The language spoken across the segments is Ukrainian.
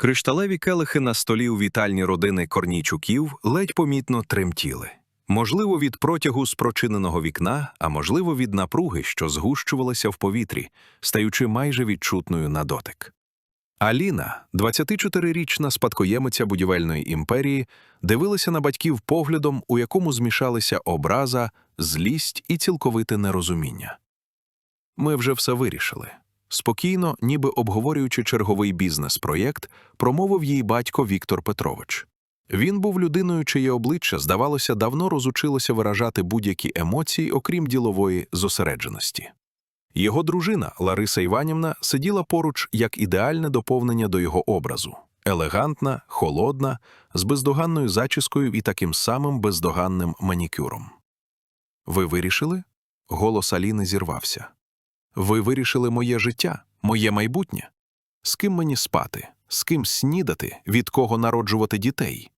Кришталеві келихи на столі у вітальні родини Корнійчуків ледь помітно тремтіли. Можливо, від протягу з прочиненого вікна, а можливо, від напруги, що згущувалася в повітрі, стаючи майже відчутною на дотик. Аліна, 24-річна спадкоємиця будівельної імперії, дивилася на батьків поглядом, у якому змішалися образа, злість і цілковите нерозуміння. Ми вже все вирішили. Спокійно, ніби обговорюючи черговий бізнес-проєкт, промовив їй батько Віктор Петрович. Він був людиною, чиє обличчя, здавалося, давно розучилося виражати будь-які емоції, окрім ділової зосередженості. Його дружина Лариса Іванівна сиділа поруч як ідеальне доповнення до його образу елегантна, холодна, з бездоганною зачіскою і таким самим бездоганним манікюром. Ви вирішили? Голос Аліни зірвався. Ви вирішили моє життя, моє майбутнє? З ким мені спати, з ким снідати, від кого народжувати дітей?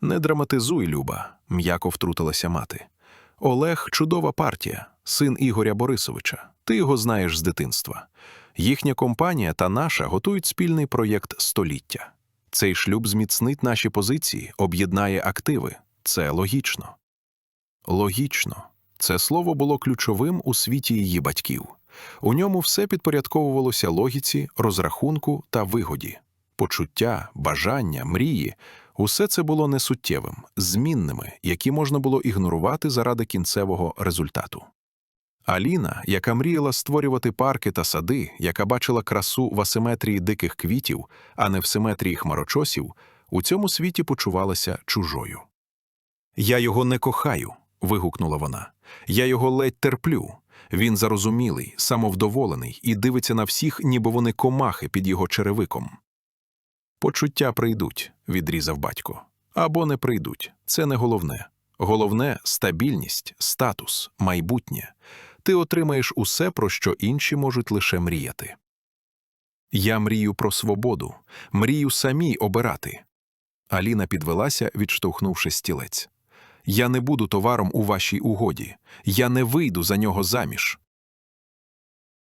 Не драматизуй, Люба, м'яко втрутилася мати. Олег чудова партія, син Ігоря Борисовича. Ти його знаєш з дитинства. Їхня компанія та наша готують спільний проєкт століття. Цей шлюб зміцнить наші позиції, об'єднає активи. Це логічно. Логічно. Це слово було ключовим у світі її батьків. У ньому все підпорядковувалося логіці, розрахунку та вигоді. Почуття, бажання, мрії усе це було несуттєвим, змінними, які можна було ігнорувати заради кінцевого результату. Аліна, яка мріяла створювати парки та сади, яка бачила красу в асиметрії диких квітів, а не в симетрії хмарочосів, у цьому світі почувалася чужою. Я його не кохаю, вигукнула вона. Я його ледь терплю. Він зарозумілий, самовдоволений і дивиться на всіх, ніби вони комахи під його черевиком. Почуття прийдуть, відрізав батько. Або не прийдуть. Це не головне. Головне стабільність, статус, майбутнє. Ти отримаєш усе, про що інші можуть лише мріяти. Я мрію про свободу, мрію самій обирати. Аліна підвелася, відштовхнувши стілець. Я не буду товаром у вашій угоді. Я не вийду за нього заміж.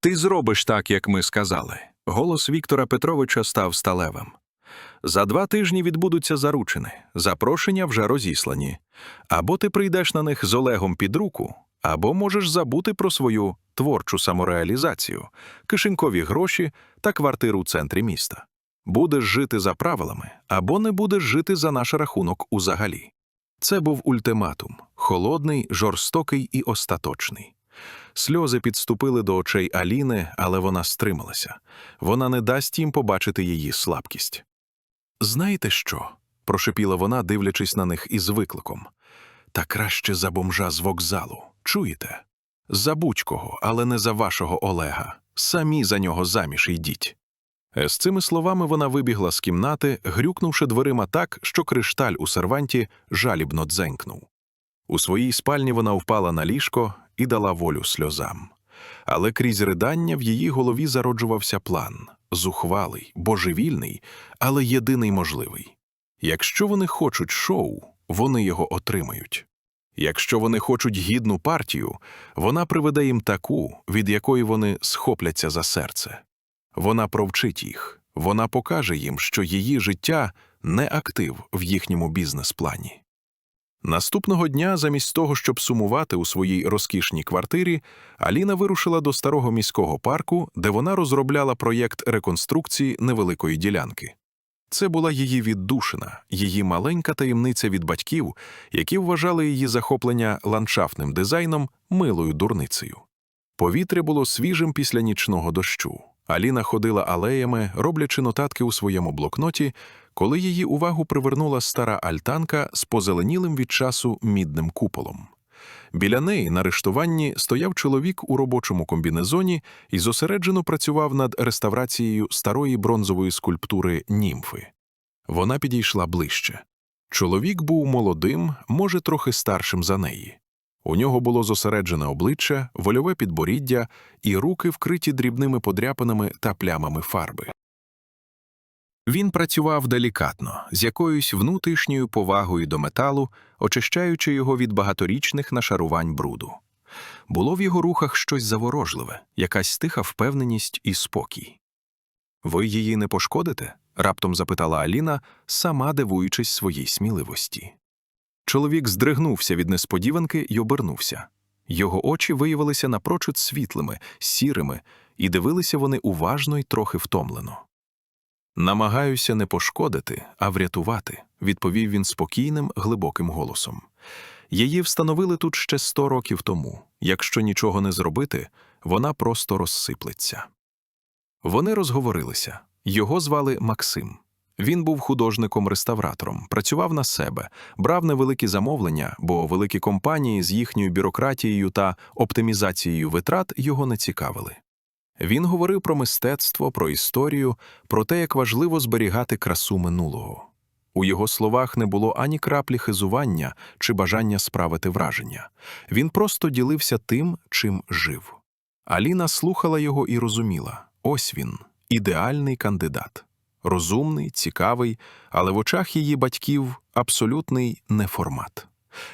Ти зробиш так, як ми сказали. Голос Віктора Петровича став сталевим. За два тижні відбудуться заручини, запрошення вже розіслані. Або ти прийдеш на них з Олегом під руку, або можеш забути про свою творчу самореалізацію, кишенькові гроші та квартиру в центрі міста. Будеш жити за правилами, або не будеш жити за наш рахунок узагалі. Це був ультиматум холодний, жорстокий і остаточний. Сльози підступили до очей Аліни, але вона стрималася. Вона не дасть їм побачити її слабкість. Знаєте що? прошепіла вона, дивлячись на них із викликом. Та краще за бомжа з вокзалу. Чуєте? За будь-кого, але не за вашого Олега. Самі за нього заміж йдіть. Е, З цими словами вона вибігла з кімнати, грюкнувши дверима так, що кришталь у серванті жалібно дзенькнув. У своїй спальні вона впала на ліжко і дала волю сльозам. Але крізь ридання в її голові зароджувався план зухвалий, божевільний, але єдиний можливий. Якщо вони хочуть шоу, вони його отримають. Якщо вони хочуть гідну партію, вона приведе їм таку, від якої вони схопляться за серце. Вона провчить їх, вона покаже їм, що її життя не актив в їхньому бізнес-плані. Наступного дня, замість того, щоб сумувати у своїй розкішній квартирі, Аліна вирушила до старого міського парку, де вона розробляла проєкт реконструкції невеликої ділянки. Це була її віддушина, її маленька таємниця від батьків, які вважали її захоплення ландшафтним дизайном милою дурницею. Повітря було свіжим після нічного дощу. Аліна ходила алеями, роблячи нотатки у своєму блокноті, коли її увагу привернула стара альтанка з позеленілим від часу мідним куполом. Біля неї на рештуванні стояв чоловік у робочому комбінезоні і зосереджено працював над реставрацією старої бронзової скульптури німфи. Вона підійшла ближче. Чоловік був молодим, може, трохи старшим за неї. У нього було зосереджене обличчя, вольове підборіддя і руки вкриті дрібними подряпинами та плямами фарби. Він працював делікатно, з якоюсь внутрішньою повагою до металу, очищаючи його від багаторічних нашарувань бруду. Було в його рухах щось заворожливе, якась тиха впевненість і спокій. Ви її не пошкодите? раптом запитала Аліна, сама дивуючись своїй сміливості. Чоловік здригнувся від несподіванки й обернувся. Його очі виявилися напрочуд світлими, сірими, і дивилися вони уважно й трохи втомлено. Намагаюся не пошкодити, а врятувати, відповів він спокійним, глибоким голосом. Її встановили тут ще сто років тому. Якщо нічого не зробити, вона просто розсиплеться. Вони розговорилися. Його звали Максим. Він був художником-реставратором, працював на себе, брав невеликі замовлення, бо великі компанії з їхньою бюрократією та оптимізацією витрат його не цікавили. Він говорив про мистецтво, про історію, про те, як важливо зберігати красу минулого. У його словах не було ані краплі хизування чи бажання справити враження. Він просто ділився тим, чим жив. Аліна слухала його і розуміла ось він, ідеальний кандидат. Розумний, цікавий, але в очах її батьків абсолютний неформат.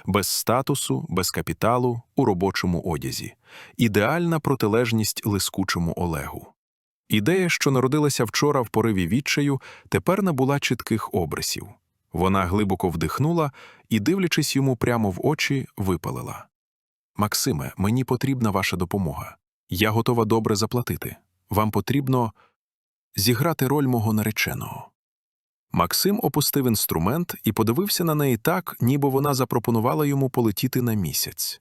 Без статусу, без капіталу, у робочому одязі. Ідеальна протилежність лискучому Олегу. Ідея, що народилася вчора в пориві відчаю, тепер набула чітких обрисів. Вона глибоко вдихнула і, дивлячись йому прямо в очі, випалила. Максиме, мені потрібна ваша допомога. Я готова добре заплатити. Вам потрібно зіграти роль мого нареченого. Максим опустив інструмент і подивився на неї так, ніби вона запропонувала йому полетіти на місяць.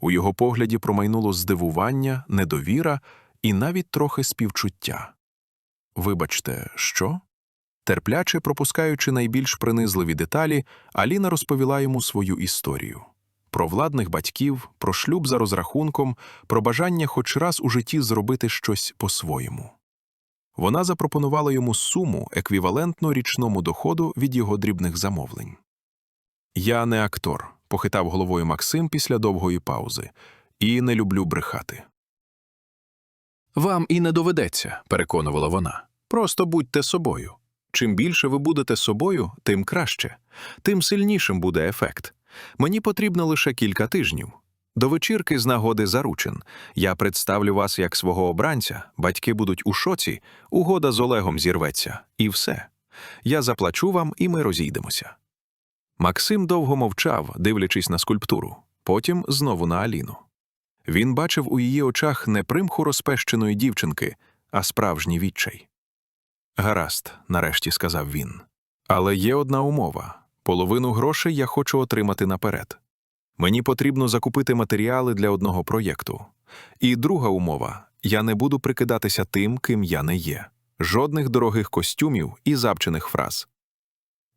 У його погляді промайнуло здивування, недовіра і навіть трохи співчуття. Вибачте, що? Терпляче пропускаючи найбільш принизливі деталі, Аліна розповіла йому свою історію про владних батьків, про шлюб за розрахунком, про бажання хоч раз у житті зробити щось по-своєму. Вона запропонувала йому суму, еквівалентну річному доходу від його дрібних замовлень. Я не актор, похитав головою Максим після довгої паузи, і не люблю брехати. Вам і не доведеться, переконувала вона. Просто будьте собою. Чим більше ви будете собою, тим краще, тим сильнішим буде ефект. Мені потрібно лише кілька тижнів. До вечірки з нагоди заручин. Я представлю вас як свого обранця, батьки будуть у шоці, угода з Олегом зірветься, і все. Я заплачу вам, і ми розійдемося. Максим довго мовчав, дивлячись на скульптуру, потім знову на Аліну. Він бачив у її очах не примху розпещеної дівчинки, а справжній відчай. Гаразд, нарешті сказав він. Але є одна умова половину грошей я хочу отримати наперед. Мені потрібно закупити матеріали для одного проєкту. І друга умова я не буду прикидатися тим, ким я не є. Жодних дорогих костюмів і запчених фраз.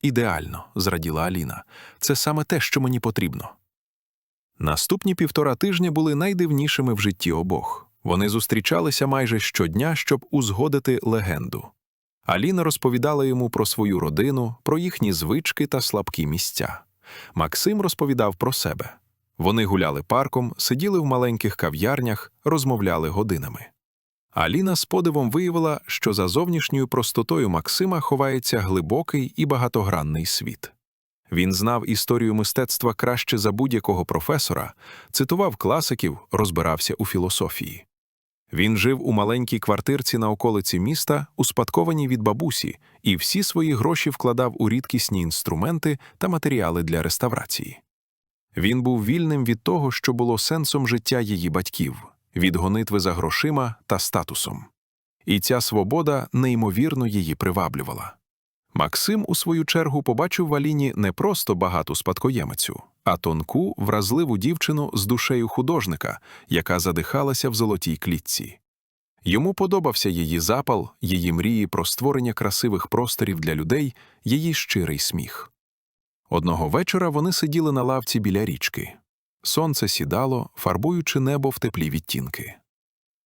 Ідеально, зраділа Аліна. Це саме те, що мені потрібно. Наступні півтора тижня були найдивнішими в житті обох. Вони зустрічалися майже щодня, щоб узгодити легенду. Аліна розповідала йому про свою родину, про їхні звички та слабкі місця. Максим розповідав про себе. Вони гуляли парком, сиділи в маленьких кав'ярнях, розмовляли годинами. Аліна з подивом виявила, що за зовнішньою простотою Максима ховається глибокий і багатогранний світ. Він знав історію мистецтва краще за будь-якого професора, цитував класиків, розбирався у філософії. Він жив у маленькій квартирці на околиці міста, успадкованій від бабусі, і всі свої гроші вкладав у рідкісні інструменти та матеріали для реставрації. Він був вільним від того, що було сенсом життя її батьків, від гонитви за грошима та статусом. І ця свобода неймовірно її приваблювала. Максим, у свою чергу, побачив в Аліні не просто багату спадкоємицю, а тонку, вразливу дівчину з душею художника, яка задихалася в золотій клітці. Йому подобався її запал, її мрії про створення красивих просторів для людей, її щирий сміх. Одного вечора вони сиділи на лавці біля річки. Сонце сідало, фарбуючи небо в теплі відтінки.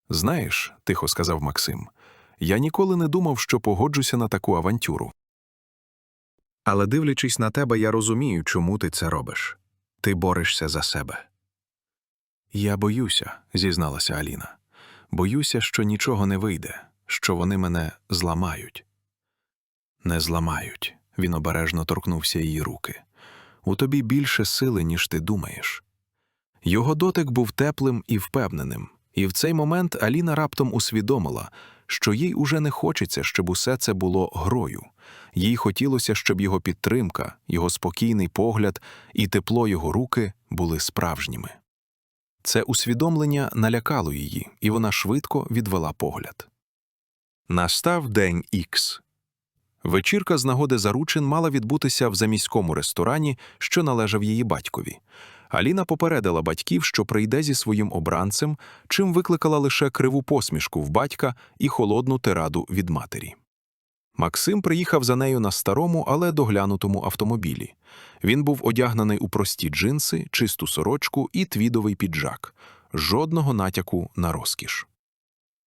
Знаєш, тихо сказав Максим, я ніколи не думав, що погоджуся на таку авантюру. Але дивлячись на тебе, я розумію, чому ти це робиш. Ти борешся за себе. Я боюся, зізналася Аліна. Боюся, що нічого не вийде, що вони мене зламають. Не зламають. Він обережно торкнувся її руки. У тобі більше сили, ніж ти думаєш. Його дотик був теплим і впевненим, і в цей момент Аліна раптом усвідомила, що їй уже не хочеться, щоб усе це було грою. Їй хотілося, щоб його підтримка, його спокійний погляд і тепло його руки були справжніми. Це усвідомлення налякало її, і вона швидко відвела погляд. Настав день Ікс. Вечірка з нагоди заручин мала відбутися в заміському ресторані, що належав її батькові. Аліна попередила батьків, що прийде зі своїм обранцем, чим викликала лише криву посмішку в батька і холодну тираду від матері. Максим приїхав за нею на старому, але доглянутому автомобілі. Він був одягнений у прості джинси, чисту сорочку і твідовий піджак, жодного натяку на розкіш.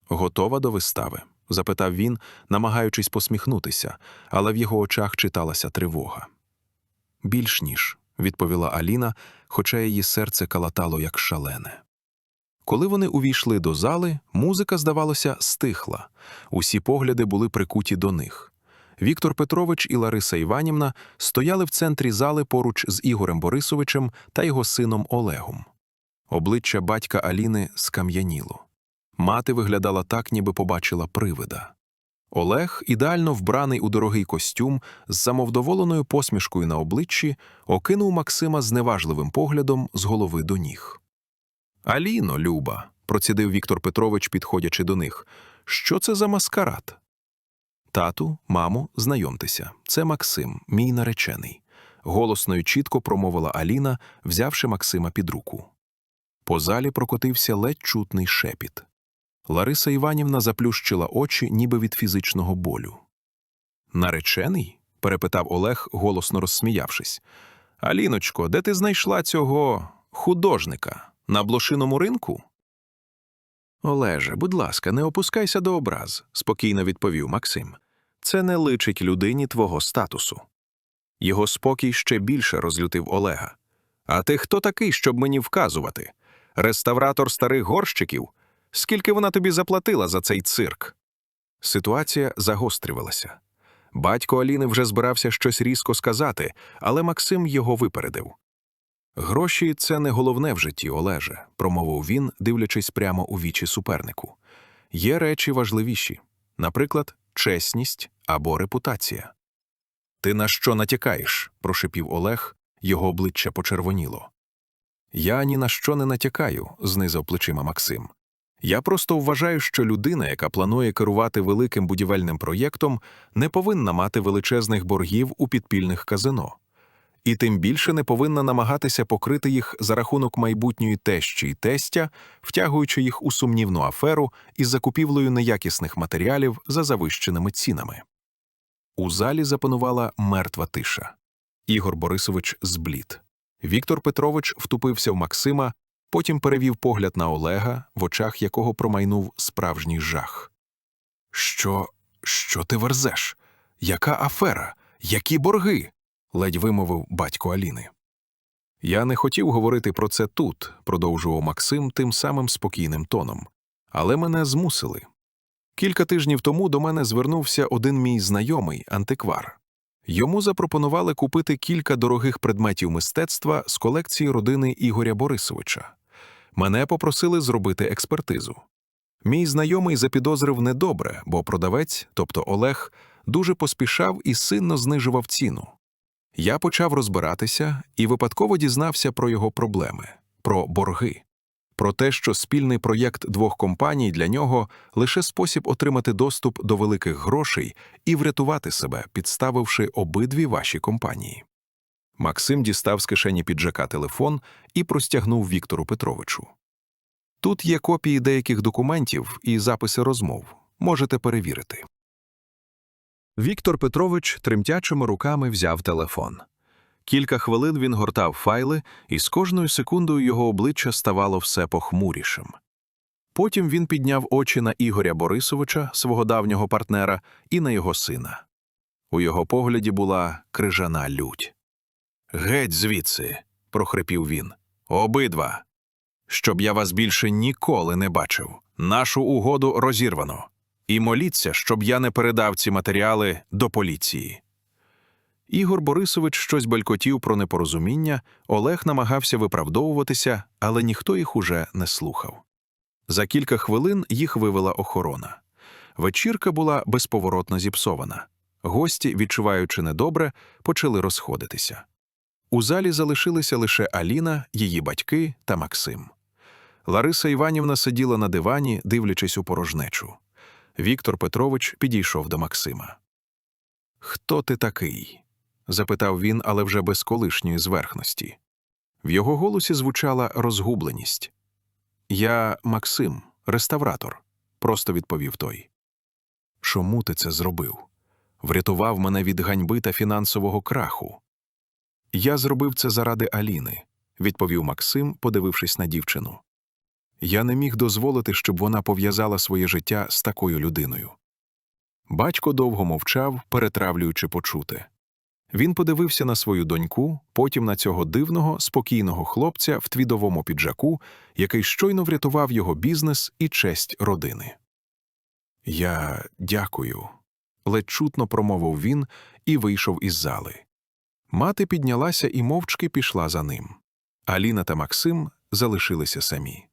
Готова до вистави? запитав він, намагаючись посміхнутися, але в його очах читалася тривога. Більш ніж, відповіла Аліна, хоча її серце калатало як шалене. Коли вони увійшли до зали, музика, здавалося, стихла. Усі погляди були прикуті до них. Віктор Петрович і Лариса Іванівна стояли в центрі зали поруч з Ігорем Борисовичем та його сином Олегом. Обличчя батька Аліни скам'яніло. Мати виглядала так, ніби побачила привида. Олег, ідеально вбраний у дорогий костюм, з самовдоволеною посмішкою на обличчі, окинув Максима зневажливим поглядом з голови до ніг. Аліно, Люба, процідив Віктор Петрович, підходячи до них. Що це за маскарад? Тату, мамо, знайомтеся, це Максим, мій наречений. Голосно й чітко промовила Аліна, взявши Максима під руку. По залі прокотився ледь чутний шепіт. Лариса Іванівна заплющила очі, ніби від фізичного болю. Наречений? перепитав Олег, голосно розсміявшись. Аліночко, де ти знайшла цього художника? На блошиному ринку? Олеже, будь ласка, не опускайся до образ, спокійно відповів Максим. Це не личить людині твого статусу. Його спокій ще більше розлютив Олега. А ти хто такий, щоб мені вказувати? Реставратор старих горщиків? Скільки вона тобі заплатила за цей цирк? Ситуація загострювалася. Батько Аліни вже збирався щось різко сказати, але Максим його випередив. Гроші це не головне в житті, Олеже, промовив він, дивлячись прямо у вічі супернику. Є речі важливіші, наприклад, чесність або репутація. Ти на що натякаєш? прошепів Олег, його обличчя почервоніло. Я ні на що не натякаю, знизав плечима Максим. Я просто вважаю, що людина, яка планує керувати великим будівельним проєктом, не повинна мати величезних боргів у підпільних казино. І тим більше не повинна намагатися покрити їх за рахунок майбутньої тещі й тестя, втягуючи їх у сумнівну аферу із закупівлею неякісних матеріалів за завищеними цінами. У залі запанувала мертва тиша. Ігор Борисович зблід. Віктор Петрович втупився в Максима, потім перевів погляд на Олега, в очах якого промайнув справжній жах. Що, що ти верзеш? Яка афера? Які борги? Ледь вимовив батько Аліни. Я не хотів говорити про це тут, продовжував Максим тим самим спокійним тоном, але мене змусили. Кілька тижнів тому до мене звернувся один мій знайомий антиквар. Йому запропонували купити кілька дорогих предметів мистецтва з колекції родини Ігоря Борисовича. Мене попросили зробити експертизу. Мій знайомий запідозрив недобре, бо продавець, тобто Олег, дуже поспішав і сильно знижував ціну. Я почав розбиратися і випадково дізнався про його проблеми, про борги, про те, що спільний проєкт двох компаній для нього лише спосіб отримати доступ до великих грошей і врятувати себе, підставивши обидві ваші компанії. Максим дістав з кишені піджака телефон і простягнув Віктору Петровичу. Тут є копії деяких документів і записи розмов. Можете перевірити. Віктор Петрович тремтячими руками взяв телефон. Кілька хвилин він гортав файли, і з кожною секундою його обличчя ставало все похмурішим. Потім він підняв очі на Ігоря Борисовича, свого давнього партнера, і на його сина. У його погляді була крижана лють. Геть звідси, прохрипів він. Обидва. Щоб я вас більше ніколи не бачив. Нашу угоду розірвано. І моліться, щоб я не передав ці матеріали до поліції. Ігор Борисович щось белькотів про непорозуміння, Олег намагався виправдовуватися, але ніхто їх уже не слухав. За кілька хвилин їх вивела охорона. Вечірка була безповоротно зіпсована. Гості, відчуваючи недобре, почали розходитися. У залі залишилися лише Аліна, її батьки та Максим. Лариса Іванівна сиділа на дивані, дивлячись у порожнечу. Віктор Петрович підійшов до Максима. Хто ти такий? запитав він, але вже без колишньої зверхності. В його голосі звучала розгубленість. Я Максим, реставратор, просто відповів той. Чому ти це зробив? Врятував мене від ганьби та фінансового краху. Я зробив це заради Аліни, відповів Максим, подивившись на дівчину. Я не міг дозволити, щоб вона пов'язала своє життя з такою людиною. Батько довго мовчав, перетравлюючи почуте. Він подивився на свою доньку, потім на цього дивного, спокійного хлопця в твідовому піджаку, який щойно врятував його бізнес і честь родини. Я дякую, ледь чутно промовив він і вийшов із зали. Мати піднялася і мовчки пішла за ним. Аліна та Максим залишилися самі.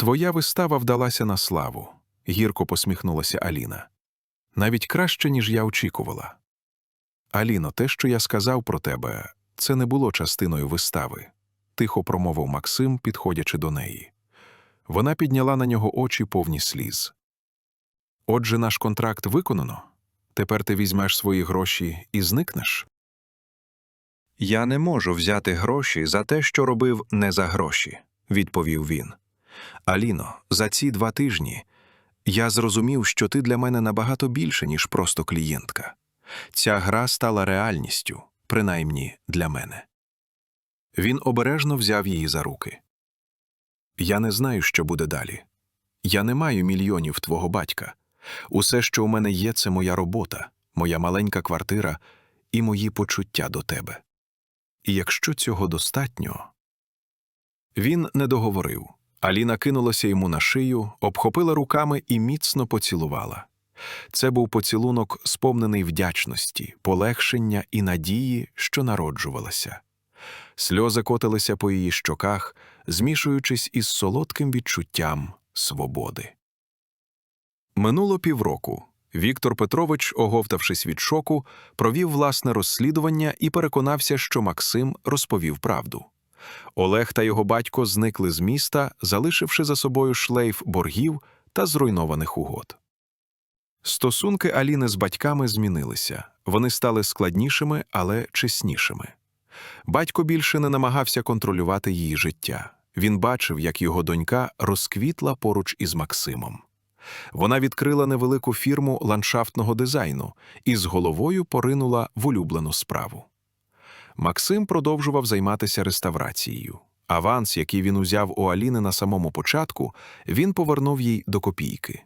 Твоя вистава вдалася на славу, гірко посміхнулася Аліна. Навіть краще, ніж я очікувала. Аліно, те, що я сказав про тебе, це не було частиною вистави, тихо промовив Максим, підходячи до неї. Вона підняла на нього очі повні сліз. Отже, наш контракт виконано. Тепер ти візьмеш свої гроші і зникнеш. Я не можу взяти гроші за те, що робив не за гроші, відповів він. Аліно, за ці два тижні я зрозумів, що ти для мене набагато більше, ніж просто клієнтка. Ця гра стала реальністю, принаймні для мене. Він обережно взяв її за руки. Я не знаю, що буде далі. Я не маю мільйонів твого батька. Усе, що у мене є, це моя робота, моя маленька квартира і мої почуття до тебе. І якщо цього достатньо. Він не договорив. Аліна кинулася йому на шию, обхопила руками і міцно поцілувала. Це був поцілунок, сповнений вдячності, полегшення і надії, що народжувалася. Сльози котилися по її щоках, змішуючись із солодким відчуттям свободи. Минуло півроку. Віктор Петрович, оговтавшись від шоку, провів власне розслідування і переконався, що Максим розповів правду. Олег та його батько зникли з міста, залишивши за собою шлейф боргів та зруйнованих угод. Стосунки Аліни з батьками змінилися. Вони стали складнішими, але чеснішими. Батько більше не намагався контролювати її життя. Він бачив, як його донька розквітла поруч із Максимом. Вона відкрила невелику фірму ландшафтного дизайну і з головою поринула в улюблену справу. Максим продовжував займатися реставрацією. Аванс, який він узяв у Аліни на самому початку, він повернув їй до копійки.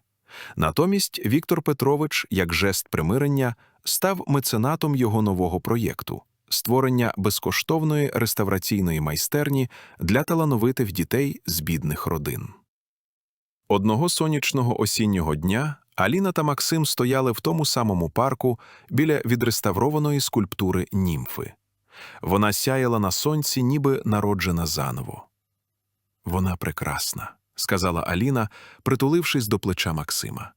Натомість Віктор Петрович, як жест примирення, став меценатом його нового проєкту створення безкоштовної реставраційної майстерні для талановитих дітей з бідних родин. Одного сонячного осіннього дня Аліна та Максим стояли в тому самому парку біля відреставрованої скульптури німфи. Вона сяяла на сонці, ніби народжена заново. Вона прекрасна, сказала Аліна, притулившись до плеча Максима.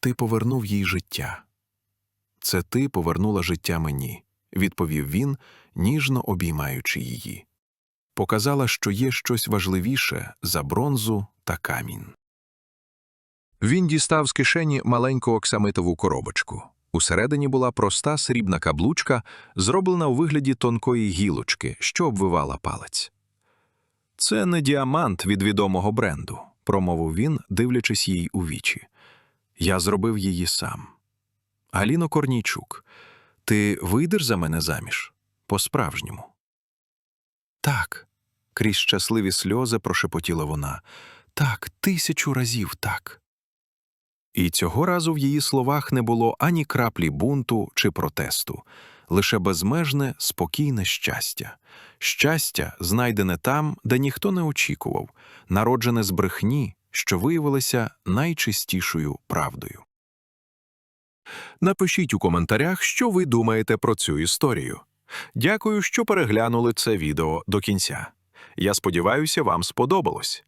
Ти повернув їй життя. Це ти повернула життя мені, відповів він, ніжно обіймаючи її. Показала, що є щось важливіше за бронзу та камінь. Він дістав з кишені маленьку оксамитову коробочку. Усередині була проста срібна каблучка, зроблена у вигляді тонкої гілочки, що обвивала палець. Це не діамант від відомого бренду, промовив він, дивлячись їй у вічі. Я зробив її сам. Аліно Корнійчук, ти вийдеш за мене заміж? По-справжньому. Так, крізь щасливі сльози прошепотіла вона. Так, тисячу разів так. І цього разу в її словах не було ані краплі бунту чи протесту, лише безмежне, спокійне щастя. Щастя, знайдене там, де ніхто не очікував, народжене з брехні, що виявилося найчистішою правдою. Напишіть у коментарях, що ви думаєте про цю історію. Дякую, що переглянули це відео до кінця. Я сподіваюся, вам сподобалось.